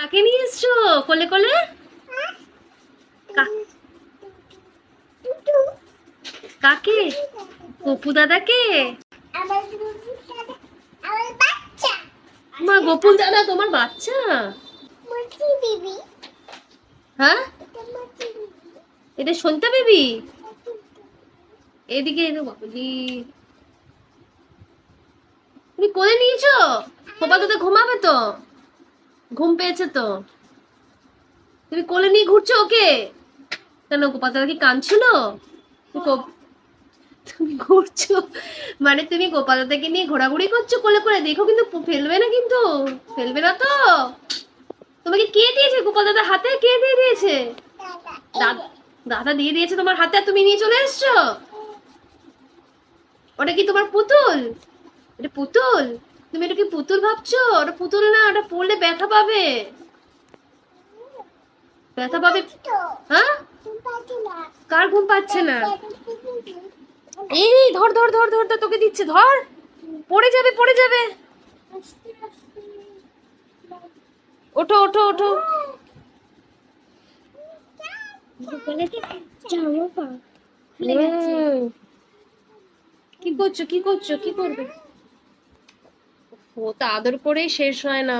কাকে নিয়ে এসছো? কোলে কোলে? কাকে? গপু দাদাকে? মা, গোপুল দাদা তোমার বাচ্চা? হ্যাঁ? এটা দিবি বেবি? এদিকে এনো বাবুজি তুমি কোলে নিয়েছো? খোপা দাদা ঘুমাবে তো? ঘুম পেয়েছে তো। তুমি কোলে নিয়ে ঘুরছো ওকে? কেন গোপা দাদা কি কাঁদছিল? তুমি ঘুরছো? মানে তুমি গোপাল দাদাকে নিয়ে ঘোরাঘুরি করছ কোলে করে দেখো কিন্তু ফেলবে না কিন্তু। ফেলবে না তো। তোমাকে কে দিয়েছে গোপাল দাদা হাতে? কে দিয়ে দিয়েছে? দাদা দিয়ে দিয়েছে তোমার হাতে আর তুমি নিয়ে চলে এসছো? ওটা কি তোমার পুতুল? এটা পুতুল? তুমি এটা কি পুতুল ভাবছ? ওটা পুতুল না ওটা পড়লে ব্যথা পাবে। ব্যথা পাবে হ্যাঁ? কার ঘুম পাচ্ছে না? এই ধর ধর ধর ধর তোকে দিচ্ছে ধর। পড়ে যাবে পড়ে যাবে। ওঠো ওঠো ওঠো। কি করছ কি করছ কি করবে? ও তো আদর করেই শেষ হয় না।